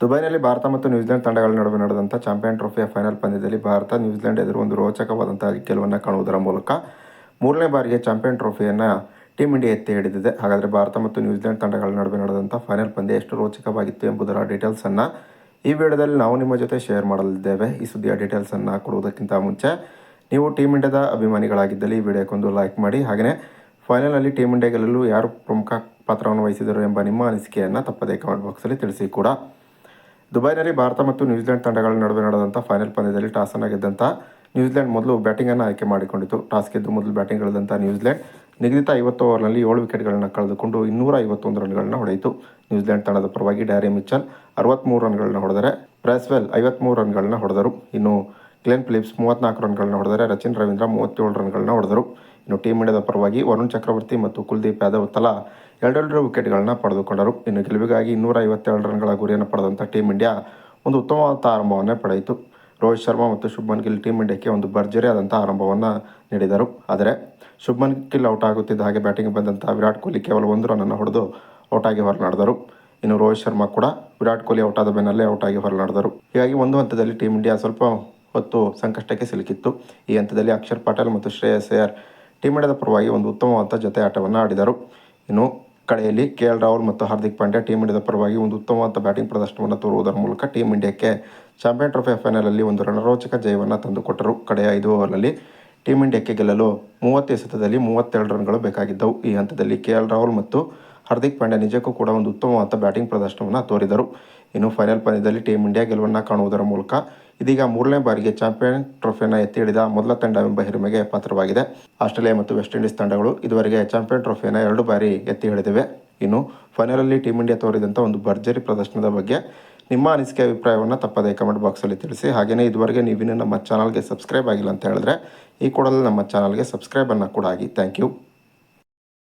ದುಬೈನಲ್ಲಿ ಭಾರತ ಮತ್ತು ನ್ಯೂಜಿಲೆಂಡ್ ತಂಡಗಳ ನಡುವೆ ನಡೆದಂಥ ಚಾಂಪಿಯನ್ ಟ್ರೋಫಿಯ ಫೈನಲ್ ಪಂದ್ಯದಲ್ಲಿ ಭಾರತ, ನ್ಯೂಜಿಲೆಂಡ್ ಎದುರು ಒಂದು ರೋಚಕವಾದಂಥ ಗೆಲುವನ್ನು ಕಾಣುವುದರ ಮೂಲಕ ಮೂರನೇ ಬಾರಿಗೆ ಚಾಂಪಿಯನ್ ಟ್ರೋಫಿಯನ್ನು ಟೀಮ್ ಇಂಡಿಯಾ ಎತ್ತಿ ಹಿಡಿದಿದೆ. ಹಾಗಾದರೆ ಭಾರತ ಮತ್ತು ನ್ಯೂಜಿಲೆಂಡ್ ತಂಡಗಳ ನಡುವೆ ನಡೆದಂಥ ಫೈನಲ್ ಪಂದ್ಯ ಎಷ್ಟು ರೋಚಕವಾಗಿತ್ತು ಎಂಬುದರ ಡೀಟೇಲ್ಸನ್ನು ಈ ವಿಡಿಯೋದಲ್ಲಿ ನಾವು ನಿಮ್ಮ ಜೊತೆ ಶೇರ್ ಮಾಡಲಿದ್ದೇವೆ. ಈ ಸುದ್ದಿಯ ಡೀಟೇಲ್ಸನ್ನು ಕೊಡುವುದಕ್ಕಿಂತ ಮುಂಚೆ ನೀವು ಟೀಮ್ ಇಂಡಿಯಾದ ಅಭಿಮಾನಿಗಳಾಗಿದ್ದಲ್ಲಿ ಈ ವಿಡಿಯೋಕ್ಕೊಂದು ಲೈಕ್ ಮಾಡಿ. ಹಾಗೆಯೇ ಫೈನಲಲ್ಲಿ ಟೀಮ್ ಇಂಡಿಯಾ ಗೆಲ್ಲಲು ಯಾರು ಪ್ರಮುಖ ಪಾತ್ರವನ್ನು ವಹಿಸಿದರು ಎಂಬ ನಿಮ್ಮ ಅನಿಸಿಕೆಯನ್ನು ತಪ್ಪದೇ ಕಮೆಂಟ್ ಬಾಕ್ಸಲ್ಲಿ ತಿಳಿಸಿ ಕೂಡ. ದುಬೈನಲ್ಲಿ ಭಾರತ ಮತ್ತು ನ್ಯೂಜಿಲೆಂಡ್ ತಂಡಗಳ ನಡುವೆ ನಡೆದಂಥ ಫೈನಲ್ ಪಂದ್ಯದಲ್ಲಿ ಟಾಸನ್ನು ಗೆದ್ದಂಥ ನ್ಯೂಜಿಲೆಂಡ್ ಮೊದಲು ಬ್ಯಾಟಿಂಗನ್ನು ಆಯ್ಕೆ ಮಾಡಿಕೊಂಡಿತು. ಟಾಸ್ ಗೆದ್ದು ಮೊದಲು ಬ್ಯಾಟಿಂಗ್ ಗೆಳೆದಂಥ ನ್ಯೂಜಿಲೆಂಡ್ ನಿಗದಿತ ಐವತ್ತು ಓವರ್ನಲ್ಲಿ ಏಳು ವಿಕೆಟ್ಗಳನ್ನು ಕಳೆದುಕೊಂಡು ಇನ್ನೂರ ಐವತ್ತೊಂದು ರನ್ಗಳನ್ನು ಹೊಡೆಯಿತು. ನ್ಯೂಜಿಲೆಂಡ್ ತಂಡದ ಪರವಾಗಿ ಡ್ಯಾರಿ ಮಿಚ್ಚಲ್ ಅರವತ್ತ್ಮೂರು ರನ್ಗಳನ್ನು ಹೊಡೆದರೆ ಬ್ರಾಸ್ವೆಲ್ ಐವತ್ತ್ಮೂರು ರನ್ಗಳನ್ನು ಹೊಡೆದರು. ಇನ್ನು ಗ್ಲೆನ್ ಫಿಲಿಪ್ಸ್ ಮೂವತ್ತ್ನಾಲ್ಕು ರನ್ಗಳನ್ನು ಹೊಡೆದರೆ ರಚಿನ್ ರವೀಂದ್ರ ಮೂವತ್ತೇಳು ರನ್ಗಳನ್ನು ಹೊಡೆದರು. ಇನ್ನು ಟೀಮ್ ಇಂಡಿಯಾದ ಪರವಾಗಿ ವರುಣ್ ಚಕ್ರವರ್ತಿ ಮತ್ತು ಕುಲ್ದೀಪ್ ಯಾದವ್ ತಲಾ ಎರಡೆರಡು ವಿಕೆಟ್ಗಳನ್ನು ಪಡೆದುಕೊಂಡರು. ಇನ್ನು ಗೆಲುವಿಗಾಗಿ ಇನ್ನೂರ ಐವತ್ತೆರಡು ರನ್ಗಳ ಗುರಿಯನ್ನು ಪಡೆದಂಥ ಟೀಮ್ ಇಂಡಿಯಾ ಒಂದು ಉತ್ತಮವಾದ ಆರಂಭವನ್ನೇ ಪಡೆಯಿತು. ರೋಹಿತ್ ಶರ್ಮಾ ಮತ್ತು ಶುಭ್ಮನ್ ಗಿಲ್ ಟೀಮ್ ಇಂಡಿಯಾಕ್ಕೆ ಒಂದು ಭರ್ಜರಿಯಾದಂಥ ಆರಂಭವನ್ನು ನೀಡಿದರು. ಆದರೆ ಶುಭ್ಮನ್ ಗಿಲ್ ಔಟ್ ಆಗುತ್ತಿದ್ದ ಹಾಗೆ ಬ್ಯಾಟಿಂಗ್ ಬಂದಂಥ ವಿರಾಟ್ ಕೊಹ್ಲಿ ಕೇವಲ ಒಂದು ರನ್ನನ್ನು ಹೊಡೆದು ಔಟಾಗಿ ಹೊರನಾಡಿದರು. ಇನ್ನು ರೋಹಿತ್ ಶರ್ಮಾ ಕೂಡ ವಿರಾಟ್ ಕೊಹ್ಲಿ ಔಟ್ ಆದ ಬೆನ್ನಲ್ಲೇ ಔಟಾಗಿ ಹೊರನಾಡಿದರು. ಹೀಗಾಗಿ ಒಂದು ಹಂತದಲ್ಲಿ ಟೀಮ್ ಇಂಡಿಯಾ ಸ್ವಲ್ಪ ಹೊತ್ತು ಸಂಕಷ್ಟಕ್ಕೆ ಸಿಲುಕಿತ್ತು. ಈ ಹಂತದಲ್ಲಿ ಅಕ್ಷರ್ ಪಟೇಲ್ ಮತ್ತು ಶ್ರೇಯಸ್ ಅಯ್ಯರ್ ಟೀಮ್ ಇಂಡಿಯಾದ ಪರವಾಗಿ ಒಂದು ಉತ್ತಮವಾದ ಜೊತೆ ಆಟವನ್ನು ಆಡಿದರು. ಇನ್ನು ಕಡೆಯಲ್ಲಿ ಕೆ ಎಲ್ ರಾಹುಲ್ ಮತ್ತು ಹಾರ್ದಿಕ್ ಪಾಂಡ್ಯ ಟೀಮ್ ಇಂಡಿಯಾದ ಪರವಾಗಿ ಒಂದು ಉತ್ತಮವಾದ ಬ್ಯಾಟಿಂಗ್ ಪ್ರದರ್ಶನವನ್ನು ತೋರುವುದರ ಮೂಲಕ ಟೀಮ್ ಇಂಡಿಯಾಕ್ಕೆ ಚಾಂಪಿಯನ್ ಟ್ರೋಫಿಯ ಫೈನಲಲ್ಲಿ ಒಂದು ರಣರೋಚಕ ಜಯವನ್ನು ತಂದುಕೊಟ್ಟರು. ಕಡೆಯ ಐದು ಓವರ್ನಲ್ಲಿ ಟೀಮ್ ಇಂಡಿಯಾಕ್ಕೆ ಗೆಲ್ಲಲು ಮೂವತ್ತು ಎಸೆತದಲ್ಲಿ ಮೂವತ್ತೆರಡು ರನ್ಗಳು ಬೇಕಾಗಿದ್ದವು. ಈ ಹಂತದಲ್ಲಿ ಕೆ ಎಲ್ ರಾಹುಲ್ ಮತ್ತು ಹಾರ್ದಿಕ್ ಪಾಂಡ್ಯ ನಿಜಕ್ಕೂ ಕೂಡ ಒಂದು ಉತ್ತಮವಾದ ಬ್ಯಾಟಿಂಗ್ ಪ್ರದರ್ಶನವನ್ನು ತೋರಿದರು. ಇನ್ನು ಫೈನಲ್ ಪಂದ್ಯದಲ್ಲಿ ಟೀಮ್ ಇಂಡಿಯಾ ಗೆಲುವನ್ನು ಕಾಣುವುದರ ಮೂಲಕ ಇದೀಗ ಮೂರನೇ ಬಾರಿಗೆ ಚಾಂಪಿಯನ್ ಟ್ರೋಫಿಯನ್ನು ಎತ್ತಿ ಹಿಡಿದ ಮೊದಲ ತಂಡವೆಂಬ ಹಿರಿಮೆಗೆ ಪಾತ್ರವಾಗಿದೆ. ಆಸ್ಟ್ರೇಲಿಯಾ ಮತ್ತು ವೆಸ್ಟ್ ಇಂಡೀಸ್ ತಂಡಗಳು ಇದುವರೆಗೆ ಚಾಂಪಿಯನ್ ಟ್ರೋಫಿಯನ್ನು ಎರಡು ಬಾರಿ ಎತ್ತಿ ಹಿಡಿದಿವೆ ಇನ್ನು ಫೈನಲಲ್ಲಿ ಟೀಮ್ ಇಂಡಿಯಾ ತೋರಿದಂಥ ಒಂದು ಭರ್ಜರಿ ಪ್ರದರ್ಶನದ ಬಗ್ಗೆ ನಿಮ್ಮ ಅನಿಸಿಕೆ ಅಭಿಪ್ರಾಯವನ್ನು ತಪ್ಪದೇ ಕಮೆಂಟ್ ಬಾಕ್ಸಲ್ಲಿ ತಿಳಿಸಿ. ಹಾಗೆಯೇ ಇದುವರೆಗೆ ನೀವಿನ್ನೂ ನಮ್ಮ ಚಾನಲ್ಗೆ ಸಬ್ಸ್ಕ್ರೈಬ್ ಆಗಿಲ್ಲ ಅಂತ ಹೇಳಿದ್ರೆ ಈ ಕೂಡಲೇ ನಮ್ಮ ಚಾನಲ್ಗೆ ಸಬ್ಸ್ಕ್ರೈಬನ್ನು ಕೂಡ ಆಗಿ ಥ್ಯಾಂಕ್ ಯು.